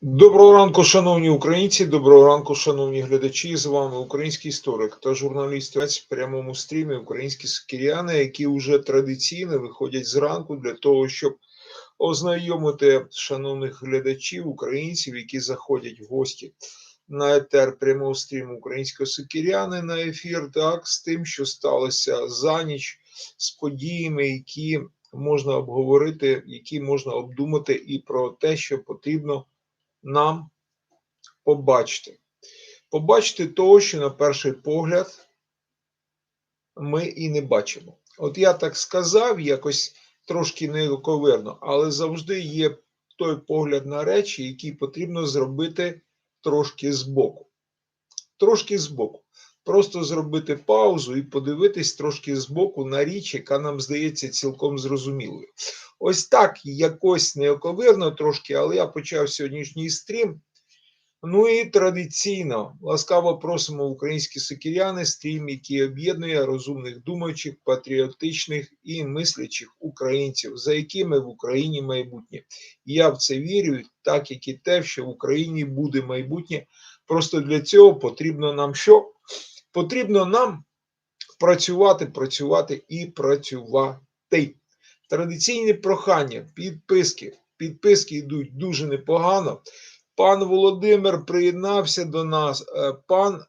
Доброго ранку, шановні українці. Доброго ранку, шановні глядачі. З вами український історик та журналіст в прямому стрімі українські сокиряни, які вже традиційно виходять зранку для того, щоб ознайомити шановних глядачів, українців, які заходять в гості на етер прямого стріму українського сокиряни на ефір, так з тим, що сталося за ніч, з подіями, які можна обговорити, які можна обдумати, і про те, що потрібно нам побачити. Побачити того, що на перший погляд ми і не бачимо. От я так сказав, якось трошки нековирно, але завжди є той погляд на речі, який потрібно зробити трошки збоку. Трошки збоку. Просто зробити паузу і подивитись трошки збоку на річ, яка нам здається цілком зрозумілою. Ось так якось неоковирно трошки, але я почав сьогоднішній стрім. Ну і традиційно ласкаво просимо українські сокіряни, стрім, який об'єднує розумних думаючих, патріотичних і мислячих українців, за якими в Україні майбутнє. І я в це вірю, так як і те, що в Україні буде майбутнє. Просто для цього потрібно нам що? Потрібно нам працювати, працювати і працювати. Традиційні прохання, підписки. Підписки йдуть дуже непогано. Пан Володимир приєднався до нас. Е, Пан е,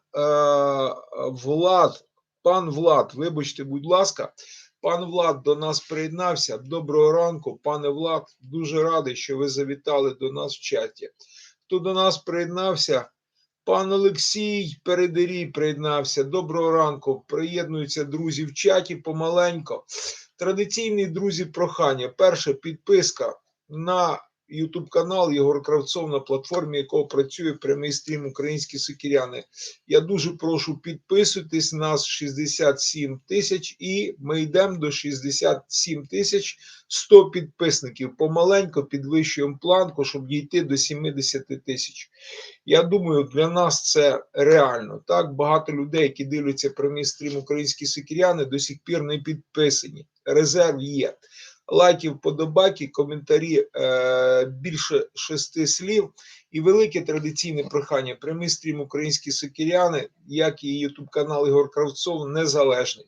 Влад, пан Влад, вибачте, будь ласка, пан Влад до нас приєднався. Доброго ранку, пане Влад. Дуже радий, що ви завітали до нас в чаті. Хто до нас приєднався? Пан Олексій Передерій приєднався. Доброго ранку. Приєднуються друзі в чаті помаленько. Традиційні друзі, прохання. Перше підписка на YouTube канал Єгор Кравцов, на платформі якого працює прямий стрім Українські сокіряни. Я дуже прошу підписуйтесь. Нас 67 тисяч, і ми йдемо до 67 тисяч 100 підписників. Помаленько підвищуємо планку, щоб дійти до 70 тисяч. Я думаю, для нас це реально. Так багато людей, які дивляться прямий стрім Українські сокіряни, до сих пір не підписані. Резерв є лайків, подобайки, коментарі е, більше шести слів. І велике традиційне прохання. Прямий стрім українські сокіряни, як і Ютуб канал Ігор Кравцов, незалежний.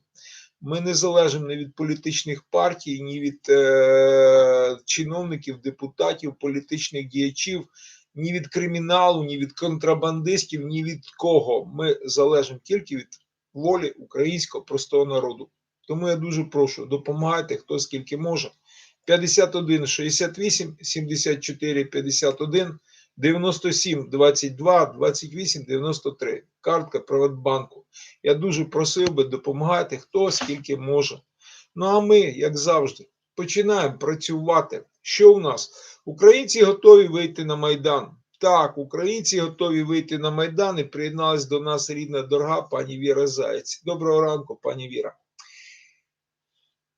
Ми не залежимо ні від політичних партій, ні від е, чиновників, депутатів, політичних діячів, ні від криміналу, ні від контрабандистів, ні від кого. Ми залежимо тільки від волі українського простого народу. Тому я дуже прошу, допомагайте, хто скільки може. 51 68 74 51 97 22 28 93. Картка Приватбанку. Я дуже просив би допомагати, хто скільки може. Ну а ми, як завжди, починаємо працювати. Що у нас? Українці готові вийти на Майдан. Так, українці готові вийти на Майдан і приєдналась до нас рідна дорога пані Віра Заєць. Доброго ранку, пані Віра.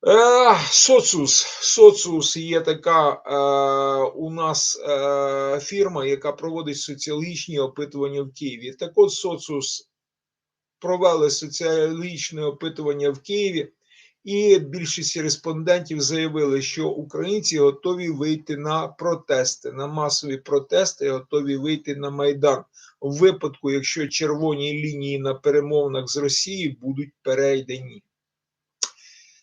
Е, Соцус. Соцус є така е, у нас е, фірма, яка проводить соціологічні опитування в Києві. Так от Соцус провели соціологічне опитування в Києві, і більшість респондентів заявили, що українці готові вийти на протести, на масові протести, готові вийти на Майдан у випадку, якщо червоні лінії на перемовинах з Росією будуть перейдені.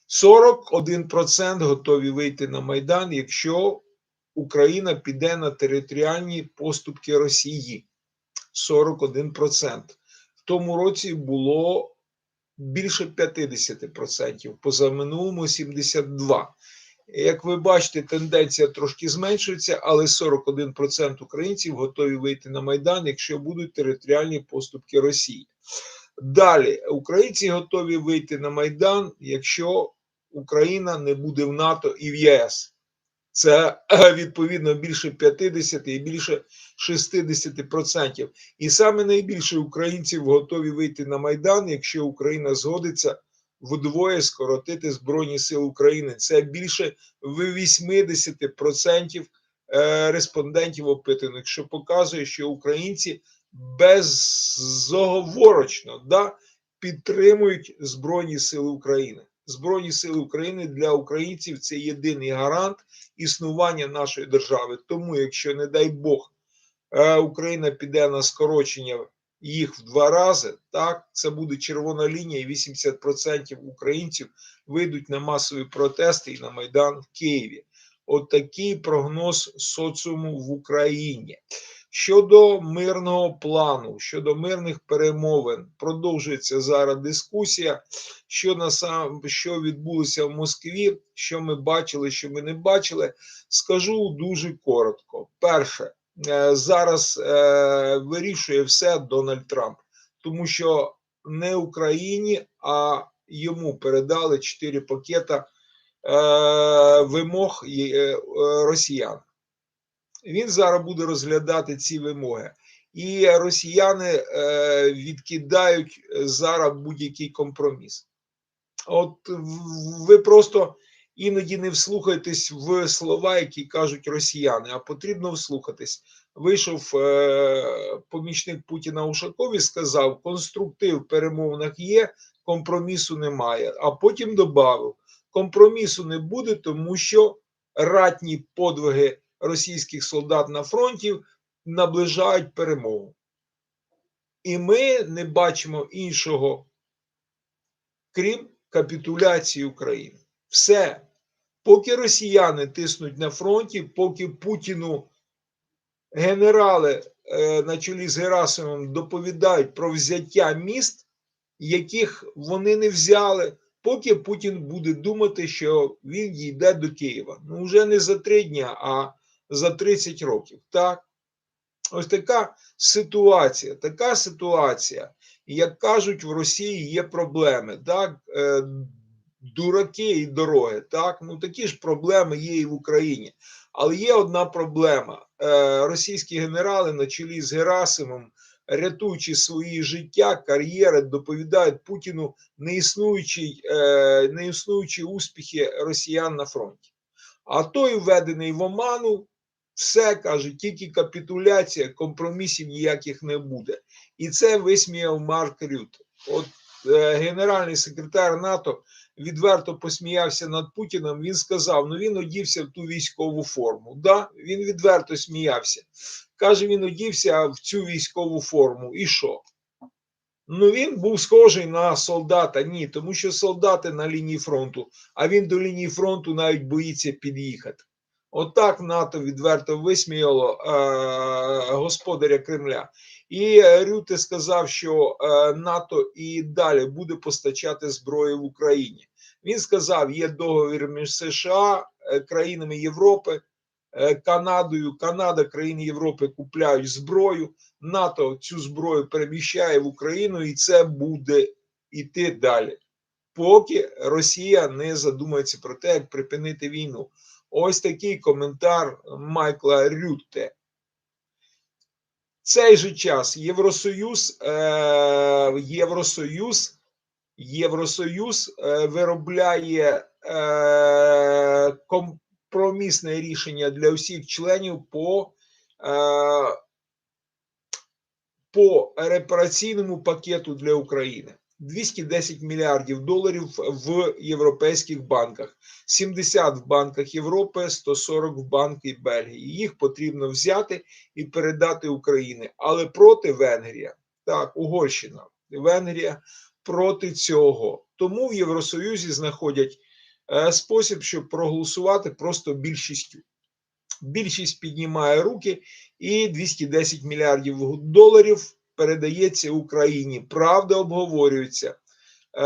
41% готові вийти на Майдан, якщо Україна піде на територіальні поступки Росії. 41%. В тому році було більше 50%, позаминулому 72%. Як ви бачите, тенденція трошки зменшується, але 41% українців готові вийти на Майдан, якщо будуть територіальні поступки Росії. Далі, українці готові вийти на Майдан, якщо Україна не буде в НАТО і в ЄС. Це відповідно більше 50 і більше 60%. І саме найбільше українців готові вийти на Майдан, якщо Україна згодиться вдвоє скоротити Збройні Сили України. Це більше 80% е, респондентів опитаних, що показує, що українці безоговорочно да, підтримують Збройні Сили України. Збройні Сили України для українців це єдиний гарант існування нашої держави. Тому, якщо, не дай Бог, е, Україна піде на скорочення їх в два рази. Так, це буде червона лінія, і 80% українців вийдуть на масові протести і на Майдан в Києві. От прогноз соціуму в Україні. Щодо мирного плану, щодо мирних перемовин, продовжується зараз дискусія, що на сам що відбулося в Москві, що ми бачили, що ми не бачили. Скажу дуже коротко. Перше, е, зараз е, вирішує все Дональд Трамп, тому що не Україні, а йому передали чотири пакета е, вимог росіян. Він зараз буде розглядати ці вимоги, і росіяни е, відкидають зараз будь-який компроміс. От ви просто іноді не вслухайтесь в слова, які кажуть росіяни, а потрібно вслухатись. Вийшов е, помічник Путіна Ушаков і сказав: конструктив в перемовинах є, компромісу немає. А потім додав: компромісу не буде, тому що ратні подвиги російських солдат на фронті наближають перемогу. І ми не бачимо іншого, крім капітуляції України. Все. Поки росіяни тиснуть на фронті, поки Путіну генерали е, на чолі з Герасимом доповідають про взяття міст, яких вони не взяли, поки Путін буде думати, що він дійде до Києва. Ну, вже не за три дня, а за 30 років. Так? Ось така ситуація. Така ситуація. Як кажуть, в Росії є проблеми. Так? Е, дураки і дороги. Так? Ну, такі ж проблеми є і в Україні. Але є одна проблема: Е, російські генерали на чолі з Герасимом, рятуючи свої життя, кар'єри, доповідають Путіну неіснуючі, е, неіснуючі успіхи росіян на фронті. А той введений в оману, все каже, тільки капітуляція, компромісів ніяких не буде. І це висміяв Марк Рют. От е, генеральний секретар НАТО відверто посміявся над Путіним. Він сказав: ну він одівся в ту військову форму. Да, він відверто сміявся. Каже, він одівся в цю військову форму. І що? Ну, він був схожий на солдата. Ні, тому що солдати на лінії фронту, а він до лінії фронту навіть боїться під'їхати. Отак НАТО відверто висміяло е, господаря Кремля. І Рюте сказав, що е, НАТО і далі буде постачати зброю в Україні. Він сказав: є договір між США, е, країнами Європи, е, Канадою. Канада, країни Європи купляють зброю. НАТО цю зброю переміщає в Україну, і це буде йти далі, поки Росія не задумається про те, як припинити війну. Ось такий коментар Майкла Рютте. Цей же час Євросоюз, е, Євросоюз, Євросоюз е, виробляє е, компромісне рішення для усіх членів по, е, по репараційному пакету для України. 210 мільярдів доларів в європейських банках, 70 в банках Європи, 140 в банки Бельгії. Їх потрібно взяти і передати Україні, але проти Венгрія, так, Угорщина, Венгрія проти цього. Тому в Євросоюзі знаходять е, спосіб, щоб проголосувати просто більшістю. Більшість піднімає руки, і 210 мільярдів доларів передається Україні. Правда обговорюється. Е,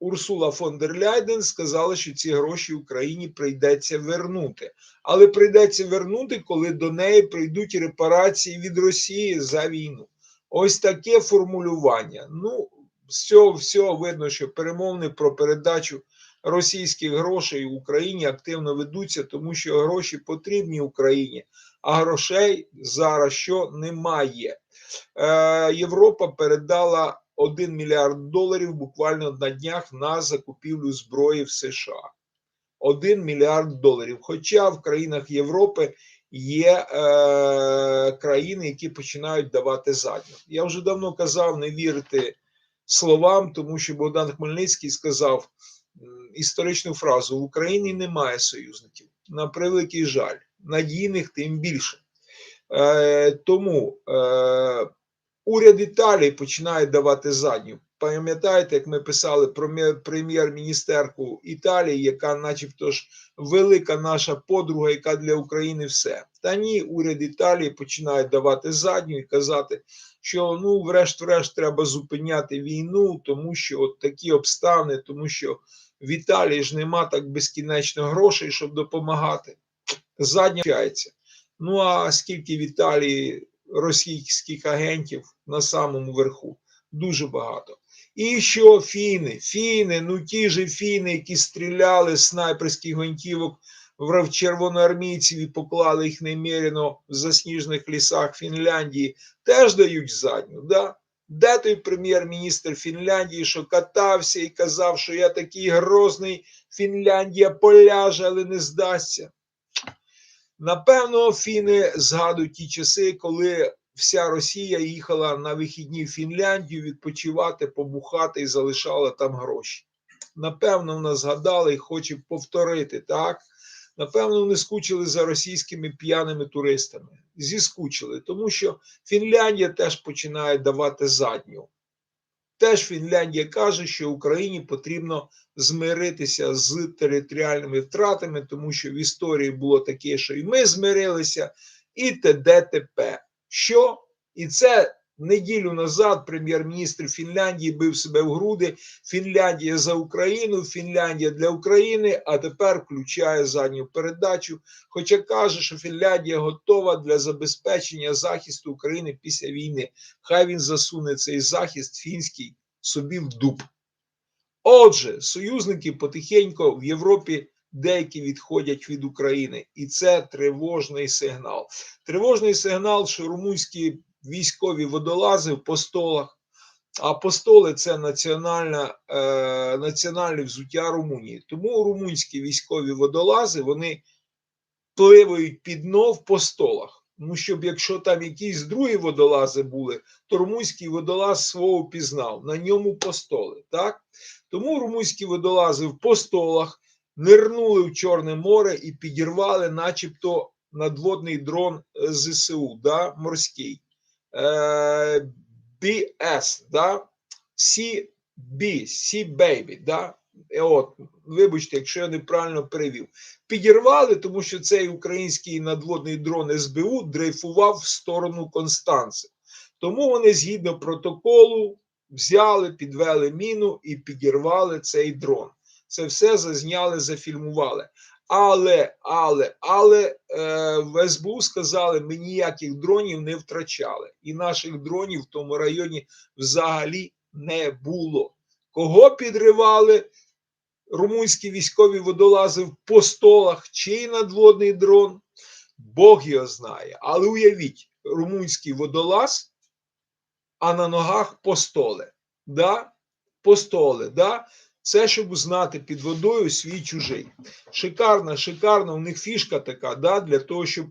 Урсула фон дер Ляйден сказала, що ці гроші Україні прийдеться вернути. Але прийдеться вернути, коли до неї прийдуть репарації від Росії за війну. Ось таке формулювання. Ну, з цього всього видно, що перемовини про передачу російських грошей Україні активно ведуться, тому що гроші потрібні Україні, а грошей зараз що немає. Е, Європа передала 1 мільярд доларів буквально на днях на закупівлю зброї в США. 1 мільярд доларів. Хоча в країнах Європи є е, країни, які починають давати задню. Я вже давно казав не вірити словам, тому що Богдан Хмельницький сказав історичну фразу: в Україні немає союзників. На превеликий жаль, надійних тим більше. Е, тому е, уряд Італії починає давати задню. Пам'ятаєте, як ми писали про прем'єр-міністерку Італії, яка, начебто ж, велика наша подруга, яка для України все. Та ні, уряд Італії починає давати задню і казати, що ну, врешті-решт, треба зупиняти війну, тому що от такі обставини, тому що в Італії ж нема так безкінечно грошей, щоб допомагати. Задня вчається. Ну а скільки в Італії російських агентів на самому верху? Дуже багато. І що фіни? Фіни, ну ті ж фіни, які стріляли з снайперських гвинтівок в червоноармійців і поклали їх неміряно в засніжених лісах Фінляндії, теж дають задню. Да? Де той прем'єр-міністр Фінляндії, що катався і казав, що я такий грозний, Фінляндія поляже, але не здасться. Напевно, фіни згадують ті часи, коли вся Росія їхала на вихідні в Фінляндію відпочивати, побухати і залишала там гроші. Напевно, вона згадала і хоче повторити так. Напевно, вони скучили за російськими п'яними туристами. Зіскучили, тому що Фінляндія теж починає давати задню. Теж Фінляндія каже, що Україні потрібно змиритися з територіальними втратами, тому що в історії було таке, що і ми змирилися, і т.д. т.п. Що? І це неділю назад прем'єр-міністр Фінляндії бив себе в груди. Фінляндія за Україну, Фінляндія для України, а тепер включає задню передачу. Хоча каже, що Фінляндія готова для забезпечення захисту України після війни. Хай він засуне цей захист фінський собі в дуб. Отже, союзники потихеньку в Європі деякі відходять від України, і це тривожний сигнал. Тривожний сигнал, що румунські військові водолази в постолах, а постоли це національна, е, національне взуття Румунії. Тому румунські військові водолази вони пливають під дно в постолах. Ну, щоб якщо там якісь другі водолази були, то румунський водолаз свого пізнав, на ньому постоли. Так? Тому румунські водолази в постолах нирнули в Чорне море і підірвали, начебто, надводний дрон е, ЗСУ, да, морський. Е, BS, да? CB, C-Baby, да? Е, От, вибачте, якщо я неправильно перевів. Підірвали, тому що цей український надводний дрон СБУ дрейфував в сторону Констанци. Тому вони згідно протоколу взяли, підвели міну і підірвали цей дрон. Це все зазняли, зафільмували. Але, але, але е, в СБУ сказали, ми ніяких дронів не втрачали. І наших дронів в тому районі взагалі не було. Кого підривали? Румунські військові водолази в постолах, чий надводний дрон? Бог його знає. Але уявіть, румунський водолаз, а на ногах постоли. Да? Постоли, да? Це щоб знати під водою свій чужий. Шикарна, шикарна, у них фішка така, да? для того, щоб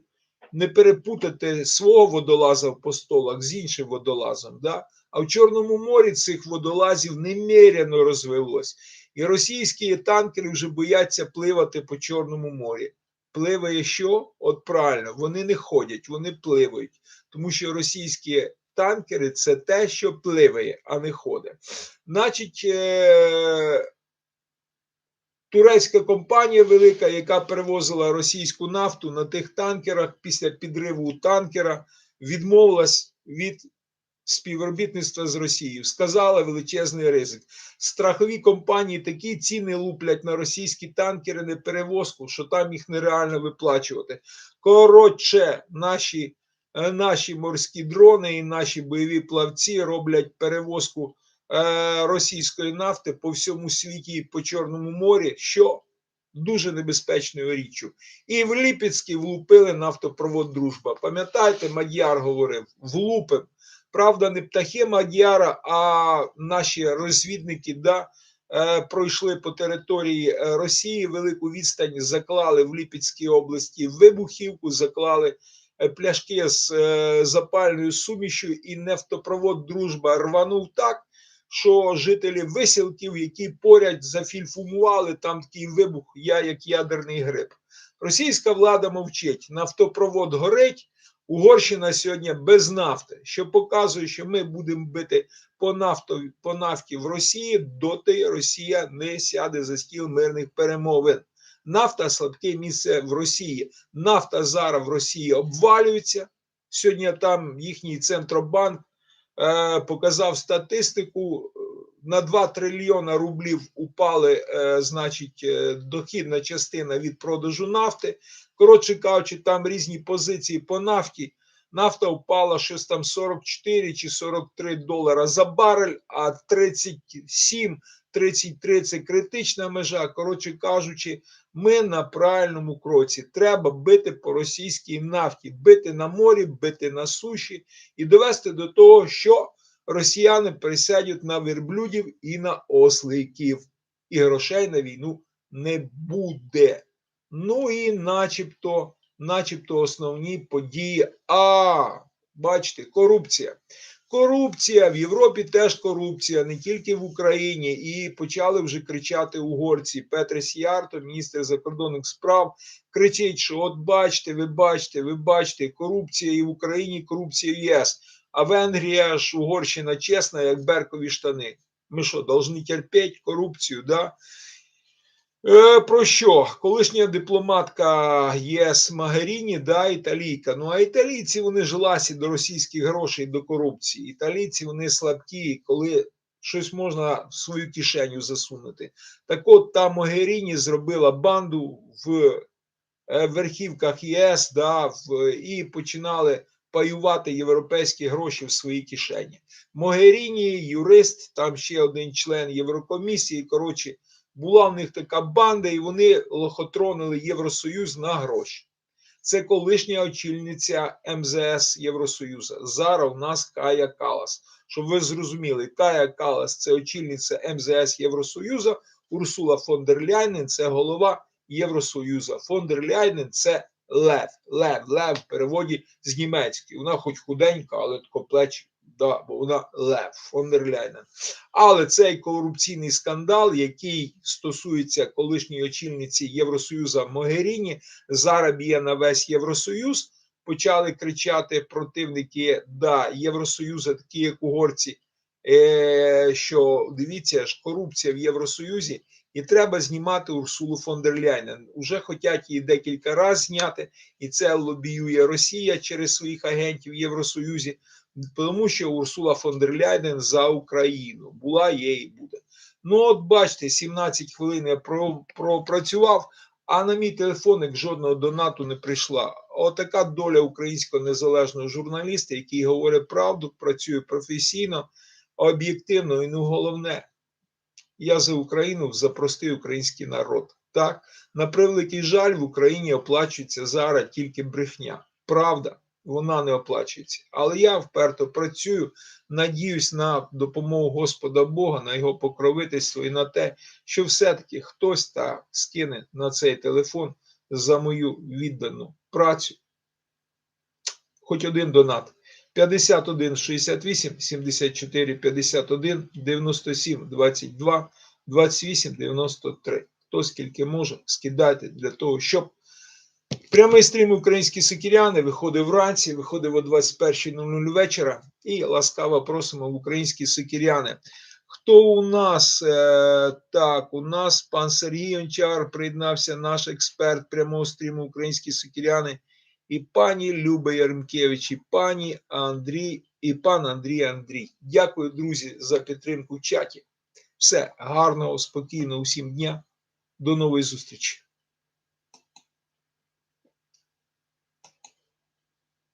не перепутати свого водолаза в постолах з іншим водолазом. Да? А в Чорному морі цих водолазів немерено розвелось. І російські танкери вже бояться пливати по Чорному морі. Пливає що? От правильно, вони не ходять, вони пливають. Тому що російські танкери це те, що пливає, а не ходить. Значить, е- турецька компанія велика, яка перевозила російську нафту на тих танкерах після підриву танкера, відмовилась від співробітництва з Росією. Сказала величезний ризик. Страхові компанії такі ціни луплять на російські танкери не перевозку, що там їх нереально виплачувати. Коротше, наші, наші морські дрони і наші бойові плавці роблять перевозку е, російської нафти по всьому світі і по Чорному морі, що дуже небезпечною річчю. І в Ліпецький влупили нафтопровод Дружба. Пам'ятаєте, Мадяр говорив: влупим. Правда, не птахи Мадяра, а наші розвідники да, е, пройшли по території е, Росії велику відстань, заклали в Ліпецькій області вибухівку, заклали е, пляшки з е, запальною сумішю, і нафтопровод Дружба рванув так, що жителі висілків, які поряд зафільфумували там такий вибух, я як ядерний гриб. Російська влада мовчить, нафтопровод горить. Угорщина сьогодні без нафти, що показує, що ми будемо бити по нафтові по нафті в Росії, доти Росія не сяде за стіл мирних перемовин. Нафта слабке місце в Росії. Нафта зараз в Росії обвалюється. Сьогодні там їхній центробанк е, показав статистику. На 2 трильйона рублів упали, е, значить, е, дохідна частина від продажу нафти. Коротше кажучи, там різні позиції по нафті. Нафта впала щось там 44 чи 43 долара за барель, а 37, 33 це критична межа. Коротше кажучи, ми на правильному кроці. Треба бити по російській нафті, бити на морі, бити на суші і довести до того, що росіяни присядуть на верблюдів і на осликів, і грошей на війну не буде. Ну і начебто, начебто основні події. А, бачите, корупція. Корупція в Європі теж корупція, не тільки в Україні. І почали вже кричати угорці. Петрес Ярто, міністр закордонних справ, кричить, що от бачите, ви бачите, ви бачите, корупція і в Україні, корупція в ЄС. А Венгрія ж Угорщина чесна, як беркові штани. Ми що, повинні терпіти корупцію? да? Е, про що? Колишня дипломатка ЄС Магаріні, да, італійка. Ну а італійці вони ж ласі до російських грошей, до корупції. Італійці вони слабкі, коли щось можна в свою кишеню засунути. Так от та Могеріні зробила банду в е, верхівках ЄС, да, в, і починали паювати європейські гроші в своїй кишені. Могеріні, юрист, там ще один член Єврокомісії. Коротше, була в них така банда, і вони лохотронили Євросоюз на гроші. Це колишня очільниця МЗС Євросоюзу. Зараз у нас Кая Калас. Щоб ви зрозуміли, Кая Калас це очільниця МЗС Євросоюзу, Урсула фон дер Ляйнен це голова Євросоюзу. Фон дер Ляйнен це Лев. Лев, Лев в переводі з німецької. Вона хоч худенька, але тако плечі, да, бо вона Лев фон дер Ляйнен. Але цей корупційний скандал, який стосується колишньої очільниці Євросоюзу Могеріні, зараз б'є на весь Євросоюз. Почали кричати противники да, Євросоюзу, такі як угорці, е, що дивіться ж, корупція в Євросоюзі, і треба знімати Урсулу фон дер Ляйнен. Уже хочуть її декілька разів зняти, і це лобіює Росія через своїх агентів в Євросоюзі, тому що Урсула фон дер Ляйнен за Україну була, є і буде. Ну, от бачите, 17 хвилин я пропрацював, а на мій телефоник жодного донату не прийшла. Отака доля українського незалежного журналіста, який говорить правду, працює професійно, об'єктивно і ну головне. Я за Україну за простий український народ. Так, на превеликий жаль, в Україні оплачується зараз тільки брехня. Правда, вона не оплачується. Але я вперто працюю, надіюсь на допомогу Господа Бога, на його покровительство і на те, що все-таки хтось та скине на цей телефон за мою віддану працю. Хоч один донат. 51 68 74 51 97 22 28 93. Хто скільки може, скидайте для того, щоб прямий стрім українські сикіряни виходив вранці, виходив о 21.00 вечора. І ласкаво просимо в українські сикіряни. Хто у нас? Е, так, у нас пан Сергій Ончар приєднався, наш експерт прямого стріму українські сикіряни і пані Люба Яремкевич, і пані Андрій, і пан Андрій Андрій. Дякую, друзі, за підтримку в чаті. Все гарного, спокійного усім дня. До нової зустрічі.